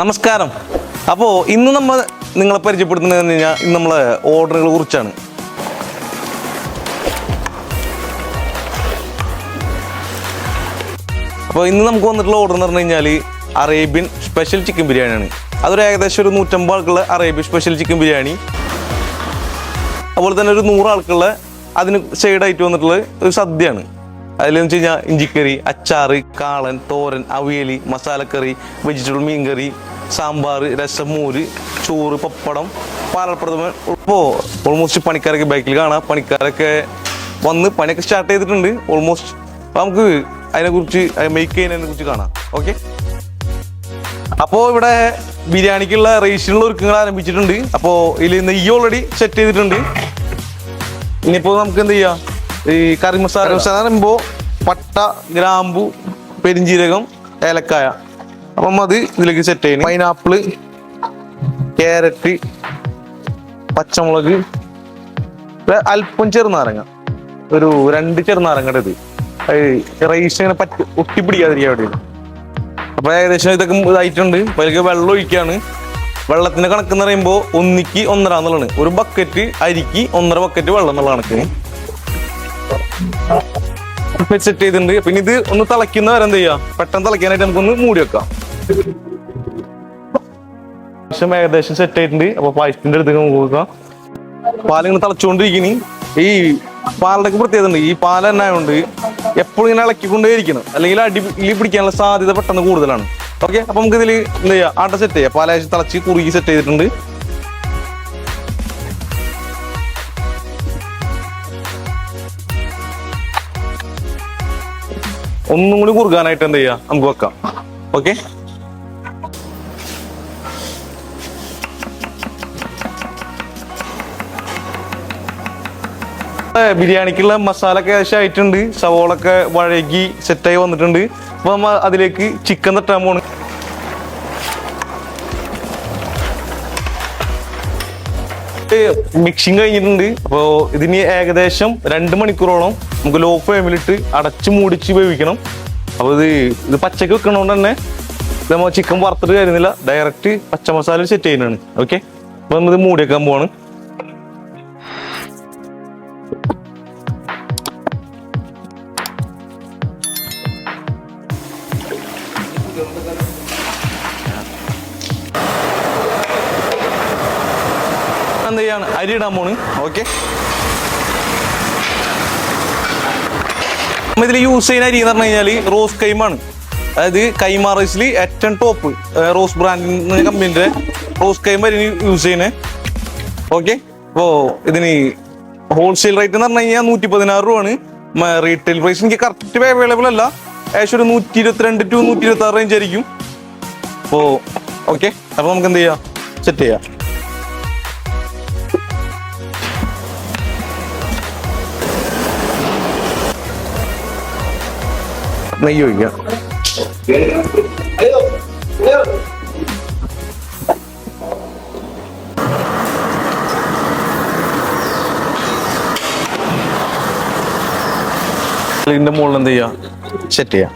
നമസ്കാരം. അപ്പോൾ ഇന്ന് നമ്മൾ നിങ്ങളെ പരിചയപ്പെടുത്തുന്നത് എന്ന് കഴിഞ്ഞാൽ ഇന്ന് നമ്മൾ ഓർഡറുകളെ കുറിച്ചാണ്. അപ്പോൾ ഇന്ന് നമുക്ക് വന്നിട്ടുള്ള ഓർഡർ എന്ന് പറഞ്ഞു കഴിഞ്ഞാൽ അറേബ്യൻ സ്പെഷ്യൽ ചിക്കൻ ബിരിയാണിയാണ്. അതൊരു ഏകദേശം ഒരു നൂറ്റമ്പത് ആൾക്കുള്ള അറേബ്യൻ സ്പെഷ്യൽ ചിക്കൻ ബിരിയാണി. അതുപോലെ തന്നെ ഒരു നൂറ് ആൾക്കുള്ള അതിന് സൈഡായിട്ട് വന്നിട്ടുള്ള ഒരു സദ്യയാണ്. അതിലെന്ന് വെച്ച് കഴിഞ്ഞാൽ ഇഞ്ചിക്കറി അച്ചാർ കാളൻ തോരൻ അവിയലി മസാലക്കറി വെജിറ്റബിൾ മീൻകറി സാമ്പാർ രസം മോര് ചോറ് പപ്പടം പാലപ്രഥമൻ ഇപ്പോൾ ഓൾമോസ്റ്റ് പണിക്കാരൊക്കെ ബൈക്കിൽ കാണാം. പണിക്കാരൊക്കെ വന്ന് പണിയൊക്കെ സ്റ്റാർട്ട് ചെയ്തിട്ടുണ്ട്. ഓൾമോസ്റ്റ് അപ്പോൾ നമുക്ക് അതിനെക്കുറിച്ച് മേക്ക് ചെയ്യുന്നതിനെ കുറിച്ച് കാണാം. ഓക്കെ അപ്പോൾ ഇവിടെ ബിരിയാണിക്കുള്ള റേഷനുള്ള ഒരുക്കങ്ങൾ ആരംഭിച്ചിട്ടുണ്ട്. അപ്പോൾ ഇതിൽ നെയ്യ് ഓൾറെഡി സെറ്റ് ചെയ്തിട്ടുണ്ട്. ഇനിയിപ്പോൾ നമുക്ക് എന്ത് ചെയ്യാം? ഈ കറി മസാല. മസാല പറയുമ്പോൾ പട്ട ഗ്രാമ്പു പെരിഞ്ചീരകം ഏലക്കായ. അപ്പം അത് ഇതിലേക്ക് സെറ്റ് ചെയ്യണം. പൈനാപ്പിൾ ക്യാരറ്റ് പച്ചമുളക് അല്പം ചെറുനാരങ്ങ. ഒരു രണ്ട് ചെറുനാരങ്ങയുടെ ഇത്. റൈസ് ഇങ്ങനെ പറ്റി ഒട്ടിപ്പിടിക്കാതിരിക്കാൻ വേണ്ടി അപ്പൊ ഏകദേശം ഇതൊക്കെ ഇതായിട്ടുണ്ട്. അപ്പൊ അതിലേക്ക് വെള്ളം വെള്ളത്തിന്റെ കണക്ക് എന്ന് പറയുമ്പോൾ ഒന്നിക്ക് ഒന്നര എന്നുള്ളതാണ്. ഒരു ബക്കറ്റ് അരിക്ക് ഒന്നര ബക്കറ്റ് വെള്ളം എന്നുള്ള കണക്ക്. സെറ്റ് ചെയ്തിട്ടുണ്ട്. പിന്നെ ഇത് ഒന്ന് തിളയ്ക്കുന്ന വരെ എന്ത് ചെയ്യാം? പെട്ടെന്ന് തിളയ്ക്കാനായിട്ട് നമുക്കൊന്ന് മൂടി വെക്കാം. ഏകദേശം ഏകദേശം സെറ്റ് ആയിട്ടുണ്ട്. അപ്പൊ പായസത്തിന്റെ അടുത്തേക്ക് നമുക്ക് നോക്കാം. പാലിങ്ങനെ തിളച്ചുകൊണ്ടിരിക്കണി ഈ പാലടക്ക് പ്രത്യേകത ഉണ്ട്. ഈ പാൽ തന്നെ ആയതുകൊണ്ട് എപ്പോഴും ഇങ്ങനെ ഇളക്കിക്കൊണ്ടേ ഇരിക്കണം അല്ലെങ്കിൽ അടി ഇല്ലി പിടിക്കാനുള്ള സാധ്യത പെട്ടെന്ന് കൂടുതലാണ്. ഓക്കെ അപ്പൊ നമുക്ക് ഇതിൽ എന്ത് ചെയ്യാം? ആട്ട സെറ്റ് ചെയ്യാം. പാലാഴ്ച തിളച്ച് കുറുകി സെറ്റ് ചെയ്തിട്ടുണ്ട്. ഒന്നും കൂടി കുറുകാനായിട്ട് എന്ത് ചെയ്യാം? നമുക്ക് വെക്കാം. ഓക്കെ ബിരിയാണിക്കുള്ള മസാല ഒക്കെ ഏകദേശം ആയിട്ടുണ്ട്. സവോളൊക്കെ വഴകി സെറ്റായി വന്നിട്ടുണ്ട്. അപ്പൊ നമ്മ അതിലേക്ക് ചിക്കൻ തട്ടാൻ പോണ്. മിക്സിങ് കഴിഞ്ഞിട്ടുണ്ട്. അപ്പോൾ ഇതിന് ഏകദേശം രണ്ട് മണിക്കൂറോളം നമുക്ക് ലോ ഫ്ലെയിമിലിട്ട് അടച്ച് മൂടിച്ച് വേവിക്കണം. അപ്പോൾ ഇത് ഇത് പച്ചക്ക് വെക്കണോണ്ട് തന്നെ നമ്മൾ ചിക്കൻ വറുത്തിട്ട് കാര്യമില്ല ഡയറക്റ്റ് പച്ച മസാല സെറ്റ് ചെയ്യുന്നതാണ്. ഓക്കെ അപ്പോൾ നമ്മൾ ഇത് മൂടി വെക്കാൻ പോവാണ്. എന്ത് ചെയ്യാണ്? അരി ഇടാൻ പോണ് ഓക്കെ ഇതിൽ യൂസ് ചെയ്യുന്ന അരി എന്ന് പറഞ്ഞു കഴിഞ്ഞാൽ റോസ് കൈമാണ്. അതായത് കൈമ റൈസിൽ ഏറ്റവും ടോപ്പ് റോസ് ബ്രാൻഡിന്റെ കമ്പനിന്റെ റോസ് കൈമ അരി യൂസ് ചെയ്യുന്നത് ഓക്കെ അപ്പോ ഇതിന് ഹോൾസെയിൽ റേറ്റ് എന്ന് പറഞ്ഞു കഴിഞ്ഞാൽ നൂറ്റി പതിനാറ് രൂപയാണ് റീറ്റെയിൽ പ്രൈസ് എനിക്ക് കറക്റ്റ് അവൈലബിൾ അല്ല. ഏകദേശം ഒരു നൂറ്റി ഇരുപത്തിരണ്ട് ടു നൂറ്റി ഇരുപത്തി ആറ് റേഞ്ച് ആയിരിക്കും. ഓ ഓക്കെ അപ്പൊ നമുക്ക് എന്ത് ചെയ്യാം? സെറ്റ് ചെയ്യാം. നെയ്യ് ഒഴിക്കാം. ഇതിന്റെ മുകളിൽ എന്ത് ചെയ്യാം? സെറ്റ് ചെയ്യാം.